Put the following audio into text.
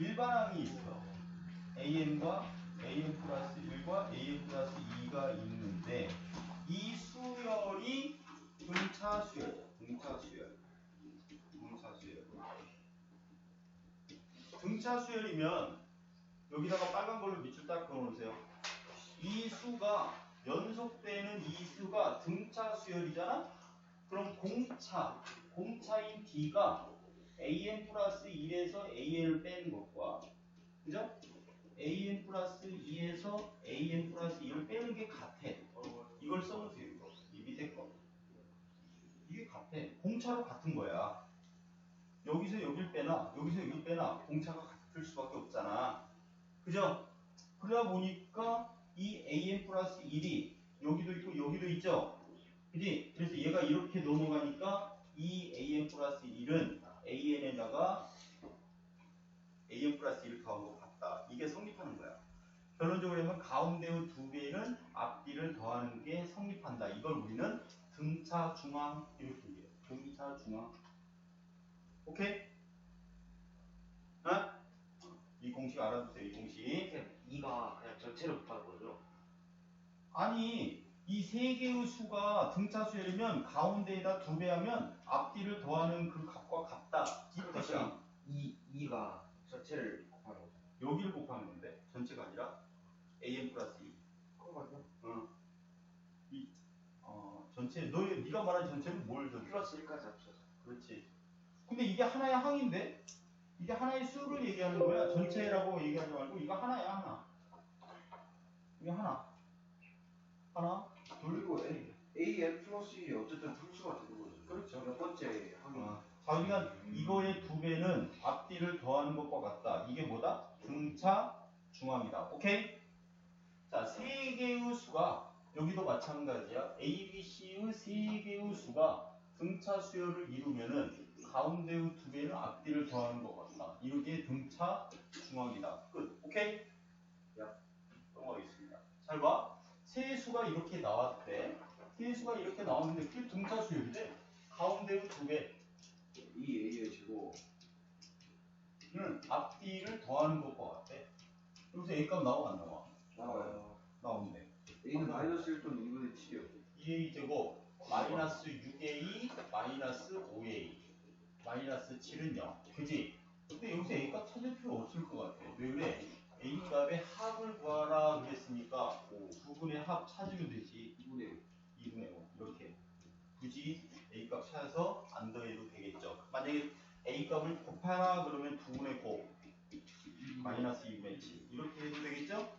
일반항이 있어. am과 am 플러스 1과 am 플러스 2가 있는데 이 수열이 등차 수열이야. 등차 수열. 등차 수열. 등차 수열이면 여기다가 빨간 걸로 밑줄 딱 그어놓으세요. 이 수가 연속되는 이 수가 등차 수열이잖아? 그럼 공차, 공차인 d가 an 플러스 1에서 an을 빼는 것과 그죠? an 플러스 2에서 an 플러스 1을 빼는 게 같아. 이걸 써보세요. 이거. 이 밑에 거. 이게 같아. 공차로 같은 거야. 여기서 여길 빼나 여기서 여길 빼나 공차가 같을 수밖에 없잖아. 그죠? 그러다 보니까 이 an 플러스 1이 여기도 있고 여기도 있죠? 그지? 그래서 얘가 이렇게 넘어가니까 이 an 플러스 1은 an에다가 an 플러스 1을 더한 것 같다. 이게 성립하는 거야. 결론적으로 하면 가운데의 두 개는 앞뒤를 더하는 게 성립한다. 이걸 우리는 등차 중앙 이렇게 얘기해요. 등차 중앙. 오케이? 어? 이 공식 알아두세요. 이 공식. 이가 그냥 전체를 곱하는 거죠. 아니 이 세 개의 수가 등차 수열이면 가운데에다 두 배 하면 앞뒤를 더하는 그 값과 같다. 이 뜻이야. 이 이가 전체를 곱하는 거죠. 여기를 곱하는 건데 전체가 아니라 am 플러스 2. 그거 맞나? 어. 이 어, 전체 너 네가 말한 전체는 뭘 전체? 플러스 1까지 합쳐서. 그렇지. 근데 이게 하나의 항인데 이게 하나의 수를 얘기하는 거야. 전체라고 얘기하지 말고 이거 하나야 하나. 이게 하나. 하나. 그리고 A, AN 플러스 1이 어쨌든 분수가 되는 거죠. 그렇죠. 몇 번째 항이. 어, 자기가 이거의 두 배는 앞뒤를 더하는 것과 같다. 이게 뭐다? 등차 중앙이다. 오케이? 자, 세 개의 수가 여기도 마찬가지야. A, B, C의 세 개의 수가 등차 수열을 이루면은 가운데의 두 개는 앞뒤를 더하는 것 같다. 이게 등차 중앙이다. 끝. 오케이? 야, 넘어가겠습니다. 잘 봐. 세 수가 이렇게 나왔대. 세 수가 이렇게 나왔는데 그게 등차 수열이지? 가운데의 두 개. 이 A의 제곱. 는 앞뒤를 더하는 것과 같아. 여기서 A 값 나와 안 나와? A는 마이너스 1 또는 2분의 7이요. 2A 제곱 마이너스 6A 마이너스 5A 마이너스 7은 0. 그지? 근데 여기서 A 값 찾을 필요 없을 것 같아. 왜 그래? A 값의 합을 구하라 그랬으니까 9분의 합 찾으면 되지. 2분의 2분의 5 이렇게 굳이 A 값 찾아서 안 더해도 되겠죠. 만약에 A 값을 곱하라 그러면 2분의 9 마이너스 2분의 7 이렇게 해도